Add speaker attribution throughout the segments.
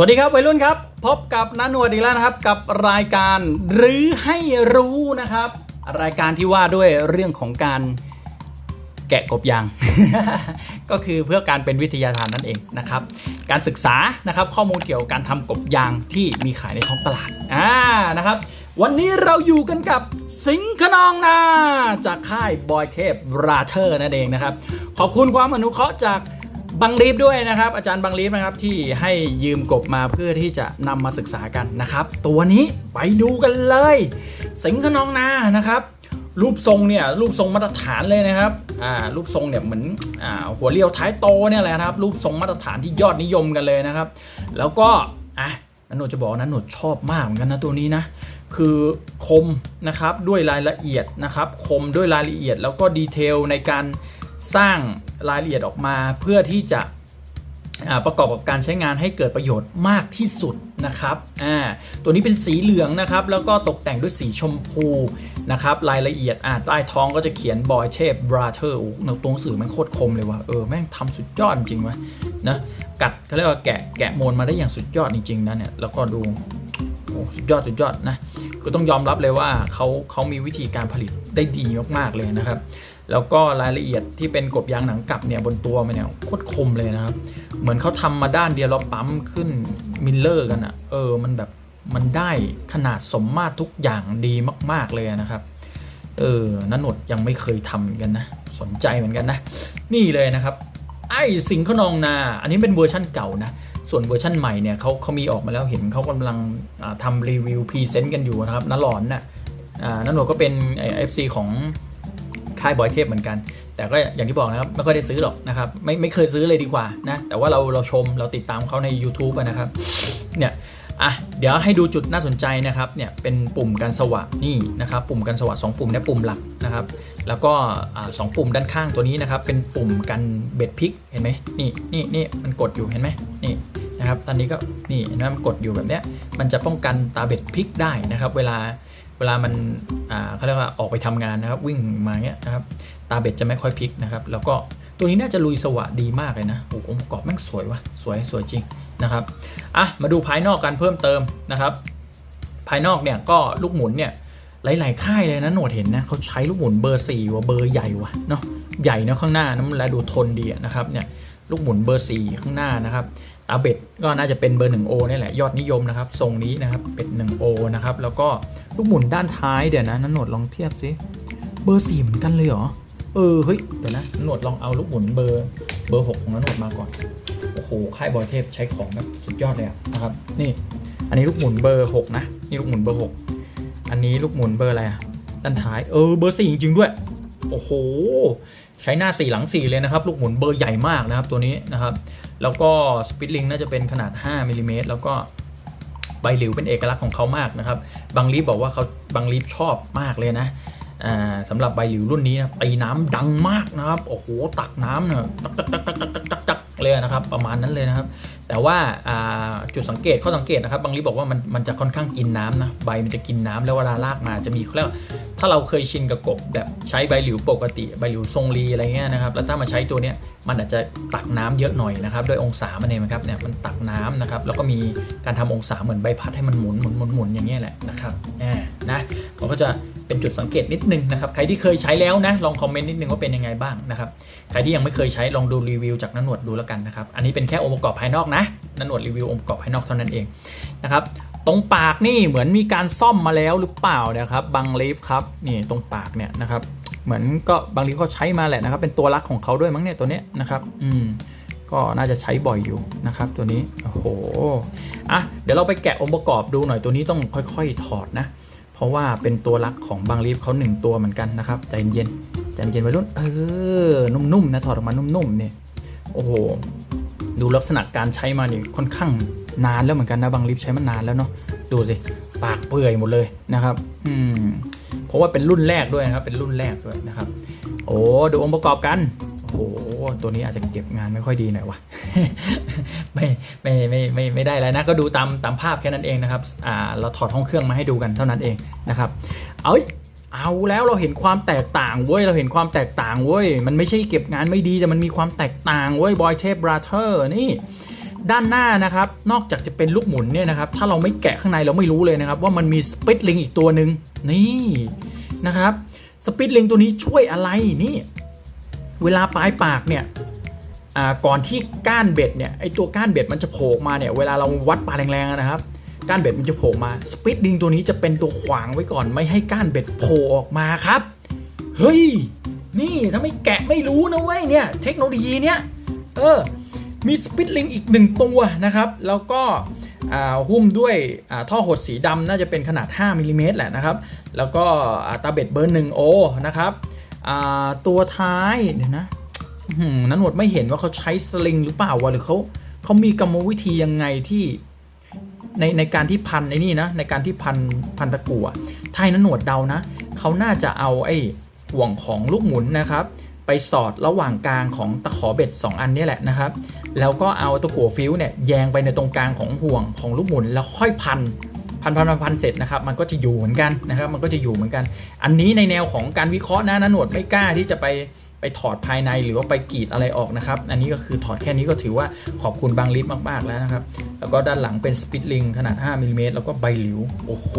Speaker 1: สวัสดีครับวัยรุ่นครับ พบกับนันนวดอีกแล้วนะครับ กับรายการหรือให้รู้นะครับ รายการที่ว่าด้วยเรื่องของการแกะกบยาง ก็คือเพื่อการเป็นวิทยาทานนั่นเองนะครับ การศึกษานะครับข้อมูลเกี่ยวกับการทำกบยางที่มีขายในท้องตลาดอ่านะครับ วันนี้เราอยู่กันกับสิงห์ขนองนาจากค่ายบอยเทพราเธอร์นั่นเองนะครับ ขอบคุณความอนุเคราะห์จาก บังลีฟด้วยนะครับ อาจารย์บังลีฟนะครับที่ให้ยืมกบมาเพื่อที่จะนำมาศึกษากันนะครับ ตัวนี้ไปดูกันเลย สิงห์ขนองนานะครับ รูปทรงเนี่ยรูปทรงมาตรฐานเลยนะครับอ่ารูปทรงเนี่ยเหมือนอ่าหัวเรียวท้ายโตเนี่ยแหละครับ รูปทรงมาตรฐานที่ยอดนิยมกันเลยนะครับ แล้วก็อะนันโนจะบอกนะหนวดชอบมากเหมือนกันนะตัวนี้นะคือคมนะครับด้วยรายละเอียดนะครับ คมด้วยรายละเอียดแล้วก็ดีเทลในการ สร้างรายละเอียดออกมาเพื่อที่จะประกอบกับการใช้งานให้เกิดประโยชน์มากที่สุดนะครับ อ่า ตัวนี้เป็นสีเหลืองนะครับ แล้วก็ตกแต่งด้วยสีชมพูนะครับ รายละเอียด อ่า ใต้ท้องก็จะเขียนบอยเชฟบราเธอร์โอ้โตัวหนังสือแม่งโคตรคมเลยว่ะ เออ แม่งทำสุดยอดจริงวะนะ กัดเขาเรียกว่าแกะ แกะโมนมาได้อย่างสุดยอดจริงๆนะเนี่ย แล้วก็ดู โอ้สุดยอด สุดยอดนะ คือต้องยอมรับเลยว่าเขาเขามีวิธีการผลิตได้ดีมากๆเลยนะครับ แล้วก็รายละเอียดที่เป็นกบยางหนังกลับเนี่ยบนตัวมันเนี่ยโคตรคมเลยนะครับ เหมือนเขาทำมาด้านเดียวแล้วปั๊มขึ้นมิลเลอร์กันอะ่ะเออมันแบบมันได้ขนาดสมมาตรทุกอย่างดีมาก ๆเลยนะครับ เออนนหนดยังไม่เคยทำเหมือนกันนะ สนใจเหมือนกันนะ นี่เลยนะครับ ไอ้สิงขนองนา อันนี้เป็นเวอร์ชั่นเก่านะ ส่วนเวอร์ชั่นใหม่เนี่ยเขาเขามีออกมาแล้วเห็นเขากำลังทำรีวิวพรีเซนต์กันอยู่นะครับน้าหลอนน่ะอ่านันหนดก็เป็นเอฟซีของ ค่ายบอยเทพเหมือนกัน แต่ก็อย่างที่บอกนะครับไม่ค่อยได้ซื้อหรอกนะครับไม่ไม่เคยซื้อเลยดีกว่านะแต่ว่าเราเราชมเราติดตามเขาใน YouTube นะครับเนี่ยอะเดี๋ยวให้ดูจุดน่าสนใจนะครับเนี่ยเป็นปุ่มกันสว่างนี่นะครับปุ่มกันสว่างสองปุ่มเนี่ยปุ่มหลักนะครับแล้วก็สองปุ่มด้านข้างตัวนี้นะครับเป็นปุ่มกันเบ็ดพลิกเห็นไหมนี่นี่นี่มันกดอยู่เห็นไหมนี่นะครับตอนนี้ก็นี่เห็นไหมมันกดอยู่แบบเนี้ยมันจะป้องกันตาเบ็ดพลิกได้นะครับ เวลา เวลามันเขาเรียกว่าออกไปทำงานนะครับ วิ่งมาเงี้ยนะครับ ตาเบ็ดจะไม่ค่อยพลิกนะครับ แล้วก็ตัวนี้น่าจะลุยสวะดีมากเลยนะโอ้โหองค์ประกอบแม่งสวยวะสวยสวยจริงนะครับอะมาดูภายนอกกันเพิ่มเติมนะครับ ภายนอกเนี่ยก็ลูกหมุนเนี่ยหลาย ๆ ค่ายเลยนะหนวดเห็นนะเขาใช้ลูกหมุนเบอร์4ว่ะเบอร์ใหญ่ว่ะเนาะใหญ่เนาะข้างหน้านะมันแลดูทนดีนะครับเนี่ย ลูกหมุนเบอร์ 4 ข้างหน้านะครับตาเบ็ดก็น่าจะเป็นเบอร์ 1O นี่แหละยอดนิยมนะครับทรงนี้นะครับเป็น 1O นะครับแล้วก็ลูกหมุนด้านท้ายเดี๋ยวนะนันหนดลองเทียบสิเบอร์ 4 เหมือนกันเลยเหรอเออเฮ้ยเดี๋ยวนะนันหนดลองเอาลูกหมุนเบอร์เบอร์ 6 ของนันหนดมาก่อนโอ้โหค่ายบอยเทพใช้ของแบบสุดยอดเลยนะครับนี่อันนี้ลูกหมุนเบอร์ 6 นะนี่ลูกหมุนเบอร์ 6 อันนี้ลูกหมุนเบอร์อะไรอะด้านท้ายเออเบอร์ 4 จริงๆด้วยโอ้โห ใช้หน้า 4 หลัง 4 เลยนะครับ ลูกหมุนเบอร์ใหญ่มากนะครับตัวนี้นะครับ แล้วก็สปิทลิงน่าจะเป็นขนาด 5มิลิเมตรแล้วก็ใบหลิวเป็นเอกลักษณ์ของเขามากนะครับ บางลีฟบอกว่าเขาบางลีฟชอบมากเลยนะสำหรับใบหลิวรุ่นนี้นะตีน้ำดังมากนะครับ โอ้โห ตักน้ำเนี่ยตักตักตักตักตักตักตักเลยนะครับ ประมาณนั้นเลยนะครับ แต่ว่าจุดสังเกตข้อสังเกตนะครับ บางลีบอกว่ามันมันจะค่อนข้างกินน้ำนะใบมันจะกินน้ำแล้วเวลาลากมาจะมีเขาเรียกว่าถ้าเราเคยชินกับกบแบบใช้ใบหลิวปกติใบหลิวทรงรีอะไรเงี้ยนะครับแล้วถ้ามาใช้ตัวเนี้ยมันอาจจะตักน้ำเยอะหน่อยนะครับด้วยองศามันเองนะครับเนี่ยมันตักน้ำนะครับแล้วก็มีการทำองศาเหมือนใบพัดให้มันหมุนหมุนหมุนหมุนอย่างเงี้ยแหละนะครับอ่านะมันก็จะ เป็นจุดสังเกตนิดนึงนะครับ ใครที่เคยใช้แล้วนะ ลองคอมเมนต์นิดนึงว่าเป็นยังไงบ้างนะครับ ใครที่ยังไม่เคยใช้ลองดูรีวิวจากนันหนวดดูแล้วกันนะครับ อันนี้เป็นแค่องค์ประกอบภายนอกนะนันหนวดรีวิวองค์ประกอบภายนอกเท่านั้นเองนะครับ ตรงปากนี่เหมือนมีการซ่อมมาแล้วหรือเปล่านะครับ บางลีฟครับ นี่ตรงปากเนี่ยนะครับ เหมือนก็บางลีฟเขาใช้มาแหละนะครับ เป็นตัวรักของเขาด้วยมั้งเนี่ยตัวเนี้ยนะครับ อืมก็น่าจะใช้บ่อยอยู่นะครับตัวนี้ โอ้โห อะ เดี๋ยวเราไปแกะองค์ประกอบดูหน่อยตัวนี้ต้องค่อยๆ ถอดนะ เพราะว่าเป็นตัวรักของบางลีฟเขาหนึ่งตัวเหมือนกันนะครับ ใจเย็นใจเย็นวัยรุ่น เออ นุ่มๆนะ ถอดออกมานุ่มๆเนี่ย โอ้โห ดูลักษณะการใช้มานี่ค่อนข้างนานแล้วเหมือนกันนะบางลิฟใช้มานานแล้วเนาะ ดูสิ ปากเปื่อยหมดเลยนะครับ อืม เพราะว่าเป็นรุ่นแรกด้วยนะครับ เป็นรุ่นแรกด้วยนะครับ โอ้ ดูองค์ประกอบกัน โอ้โห ตัวนี้อาจจะเก็บงานไม่ค่อยดีหน่อยวะไม่ไม่ไม่ไม่ไม่ได้แล้วนะก็ดูตามตามภาพแค่นั้นเองนะครับอ่าเราถอดห้องเครื่องมาให้ดูกันเท่านั้นเองนะครับเอ้ยเอาแล้วเราเห็นความแตกต่างเว้ยเราเห็นความแตกต่างเว้ยมันไม่ใช่เก็บงานไม่ดีแต่มันมีความแตกต่างเว้ยบอยเทปบราเธอร์นี่ด้านหน้านะครับนอกจากจะเป็นลูกหมุนเนี่ยนะครับถ้าเราไม่แกะข้างในเราไม่รู้เลยนะครับว่ามันมีสปิตลิงอีกตัวหนึ่งนี่นะครับสปิตลิงตัวนี้ช่วยอะไรนี่ เวลาปลายปากเนี่ยก่อนที่ก้านเบ็ดเนี่ยไอตัวก้านเบ็ดมันจะโผล่มาเนี่ยเวลาเราวัดปลาแรงๆนะครับก้านเบ็ดมันจะโผล่มาสปิตลิงตัวนี้จะเป็นตัวขวางไว้ก่อนไม่ให้ก้านเบ็ดโผล่ออกมาครับเฮ้ยนี่ถ้าไม่แกะไม่รู้นะเว้ยเนี่ยเทคโนโลยีเนี้ยเออมีสปิตลิงอีกหนึ่งตัวนะครับแล้วก็หุ้มด้วยท่อหดสีดำน่าจะเป็นขนาด 5มิลลิเมตรแหละนะครับ แล้วก็ตาเบ็ดเบอร์หนึ่งโอนะครับ ตัวท้ายเดี๋ยวนะนันหนวดไม่เห็นว่าเขาใช้สลิงหรือเปล่าวะหรือเขาเขามีกรรมวิธียังไงที่ในในการที่พันไอ้นี่นะในการที่พันพันตะกั่วไทยนั้นหนวดเดานะเขาน่าจะเอาไอ้ห่วงของลูกหมุนนะครับ ไปสอดระหว่างกลางของตะขอเบ็ด 2 อันนี้แหละนะครับ แล้วก็เอาตะกั่วฟิวเนี่ยแยงไปในตรงกลางของห่วงของลูกหมุนแล้วค่อยพัน พันพันพันเสร็จนะครับมันก็จะอยู่เหมือนกันนะครับมันก็จะอยู่เหมือนกัน อันนี้ในแนวของการวิเคราะห์นะนะหนวดไม่กล้าที่จะไปไปถอดภายในหรือว่าไปกรีดอะไรออกนะครับ อันนี้ก็คือถอดแค่นี้ก็ถือว่าขอบคุณบางลิฟมาก ๆ แล้วนะครับ แล้วก็ด้านหลังเป็นสปิตลิงขนาด 5มิลลิเมตรแล้วก็ใบหลิว โอ้โห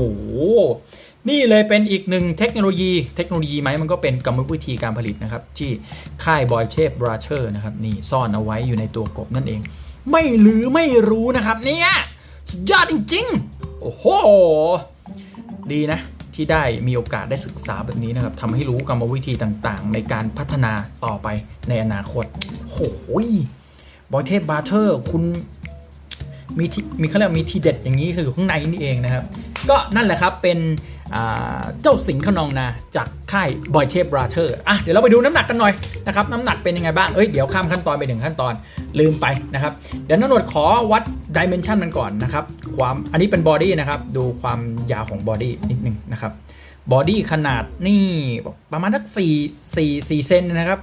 Speaker 1: นี่เลยเป็นอีกหนึ่งเทคโนโลยี เทคโนโลยีไหมมันก็เป็นกรรมวิธีการผลิตนะครับ ที่ค่ายบอยเชฟบราเชอร์นะครับ นี่ซ่อนเอาไว้อยู่ในตัวกบนั่นเอง ไม่หรือไม่รู้นะครับเนี่ยสุดยอดจริง ๆ โอ้โห ดีนะ ที่ได้มีโอกาสได้ศึกษาแบบนี้นะครับทำให้รู้กรรมวิธีต่างๆ ในการพัฒนาต่อไปในอนาคตโอ้โหบอยเทพบาร์เทอร์คุณมีทีมีเขาเรียกว่ามีทีเด็ดอย่างนี้คืออยู่ข้างในนี่เองนะครับ ก็นั่นแหละครับเป็น เจ้าสิงห์ขนองนาจากค่ายบอยเทพบราเธอร์อะเดี๋ยวเราไปดูน้ำหนักกันหน่อยนะครับน้ำหนักเป็นยังไงบ้างเอ้ยเดี๋ยวข้ามขั้นตอนไปหนึ่งขั้นตอนลืมไปนะครับเดี๋ยวน้าหนวดขอวัดดิเมนชันมันก่อนนะครับความอันนี้เป็นบอดี้นะครับดูความยาวของบอดี้นิดนึงนะครับบอดี้ขนาดนี่ประมาณสัก4 4 4เซนนะครับ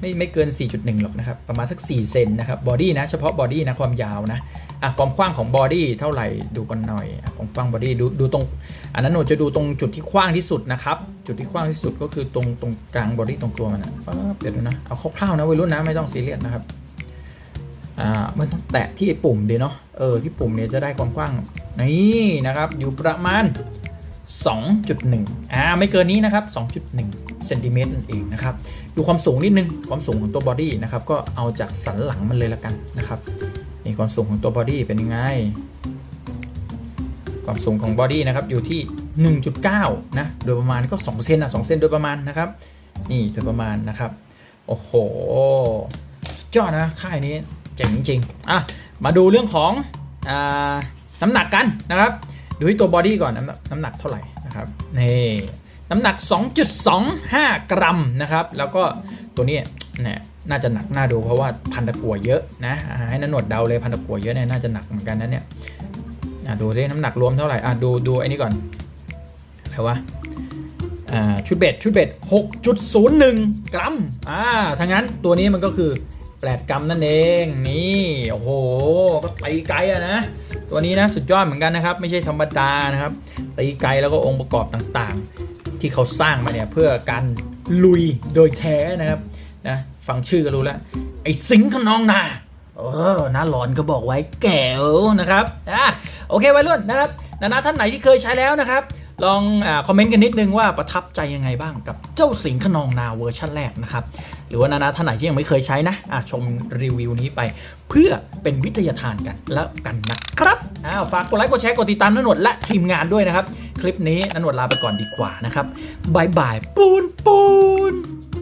Speaker 1: ไม่ไม่เกิน 4.1 หรอกนะครับ ประมาณสัก 4 เซนนะครับ บอดี้นะ เฉพาะบอดี้นะ ความยาวนะ อะความกว้างของบอดี้เท่าไหร่ดูกันหน่อยอะความกว้างบอดี้ดูดูตรง อันนั้นหนูจะดูตรงจุดที่กว้างที่สุดนะครับ จุดที่กว้างที่สุดก็คือตรงตรงกลางบอดี้ตรงตัวมันนะปั๊บเดี๋ยวดูนะเอาคร่าวๆนะวัยรุ่นนะไม่ต้องซีเรียสนะครับอ่าไม่ต้องแตะที่ปุ่มดีเนาะเออที่ปุ่มเนี่ยจะได้ความกว้างนี่นะครับอยู่ประมาณ 2.1อ่าไม่เกินนี้นะครับ 2.1เซนติเมตรนั่นเองนะครับดูความสูงนิดนึงความสูงของตัวบอดี้นะครับก็เอาจากสันหลังมันเลยละกันนะครับ นี่ความสูงของตัวบอดี้เป็นยังไง ความสูงของบอดี้นะครับอยู่ที่ 1.9 นะ โดยประมาณก็ 2 เซนนะ2เซนโดยประมาณนะครับ นี่โดยประมาณนะครับ โอ้โหสุดยอดนะ ค่ายนี้เจ๋งจริงๆอะ มาดูเรื่องของอาน้ำหนักกันนะครับ ดูที่ตัวบอดี้ก่อนน้ำน้ำหนักเท่าไหร่นะครับ นี่น้ำหนัก 2.25 กรัมนะครับ แล้วก็ตัวนี้ เนี่ยน่าจะหนักน่าดูเพราะว่าพันตะกั่วเยอะนะให้นันหนวดเดาเลยพันตะกั่วเยอะเนี่ยน่าจะหนักเหมือนกันนะเนี่ยดูดิน้ำหนักรวมเท่าไหร่อะดูดูไอ้นี่ก่อนอะไรวะอ่าชุดเบ็ดชุดเบ็ด6.01 กรัมอ่าถ้างั้นตัวนี้มันก็คือ 8 กรัมนั่นเองนี่โอ้โหก็ตีไกลอะนะตัวนี้นะสุดยอดเหมือนกันนะครับ ไม่ใช่ธรรมดานะครับตีไกลแล้วก็องค์ประกอบต่างๆ ที่เขาสร้างมาเนี่ยเพื่อการลุยโดยแท้นะครับ นะฟังชื่อก็รู้แล้วไอ้สิงห์ขนองนาเออน้าหลอนก็บอกไว้แก้วนะครับอะโอเคไว้รุ่นนะครับนานาท่านไหนที่เคยใช้แล้วนะครับ ลองอคอมเมนต์กันนิดนึงว่าประทับใจยังไงบ้างกับเจ้าสิงห์ขนองนาเวอร์ชันแรกนะครับ หรือว่านานาท่านไหนที่ยังไม่เคยใช้นะอะชมรีวิวนี้ไป เพื่อเป็นวิทยาทานกันแล้วกันนะครับอ้าวฝากกดไลค์กดแชร์กดติดตามนนหนวดและทีมงานด้วยนะครับ คลิปนี้นันหนวดลาไปก่อนดีกว่านะครับบายบายปูนปูน